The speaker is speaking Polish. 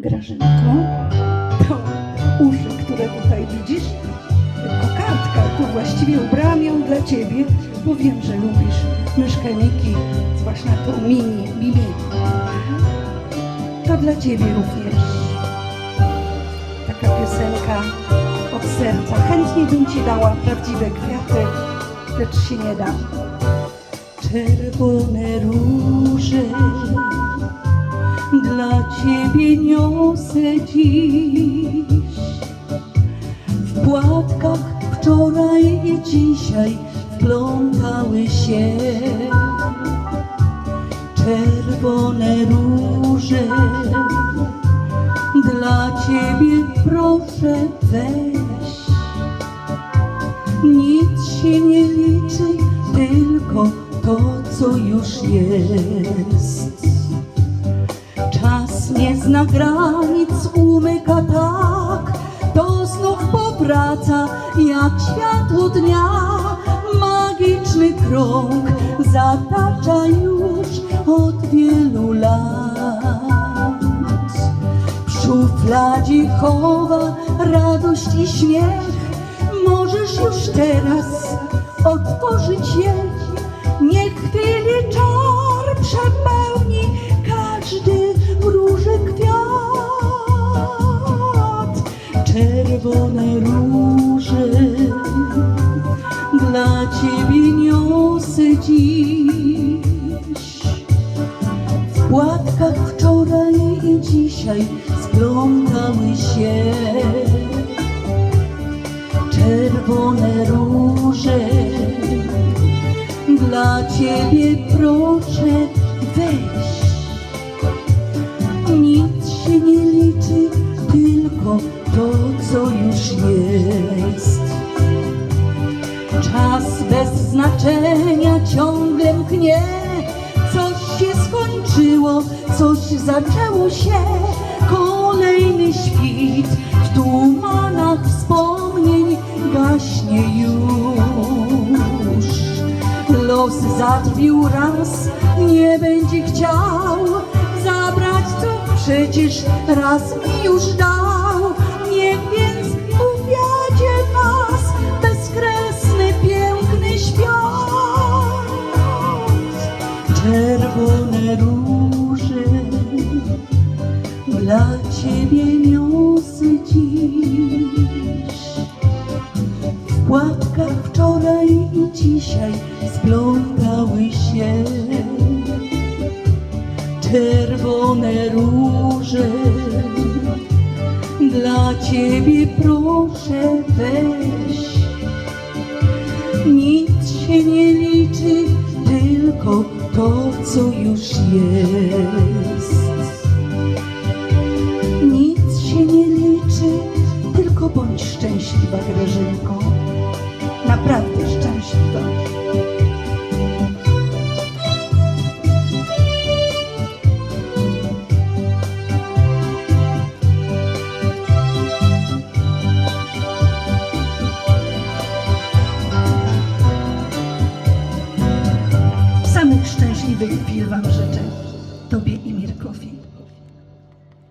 Grażynko, to uszy, które tutaj widzisz, kokardka, tu właściwie ubrałam ją dla ciebie, bo wiem, że lubisz myszkę Miki, zwłaszcza tą mini, Bibi. To dla ciebie również taka piosenka od serca. Chętnie bym ci dała prawdziwe kwiaty, lecz się nie da. Czerwone róże ciebie dziś. W płatkach wczoraj i dzisiaj wplątały się czerwone róże. Dla ciebie proszę weź. Nic się nie liczy, tylko to, co już jest. Czas nie zna granic, umyka tak, to znów powraca jak światło dnia. Magiczny krąg zatacza już od wielu lat. W szufladzie chowa radość i śmiech, możesz już teraz otworzyć je. Czerwone róże dla ciebie niosę dziś. W płatkach wczoraj i dzisiaj splątały się czerwone róże. Dla ciebie proszę weź. Bez znaczenia ciągle mknie. Coś się skończyło, coś zaczęło się. Kolejny świt w tumanach wspomnień gaśnie już. Los zatrwił raz, nie będzie chciał zabrać, co przecież raz mi już dał. Róże dla ciebie niosę dziś. W płatkach wczoraj i dzisiaj splątały się czerwone róże. Dla ciebie proszę weź. Nic się nie liczy, co już jest. szczęśliwych pil Wam życzę, Tobie i Mirkowi.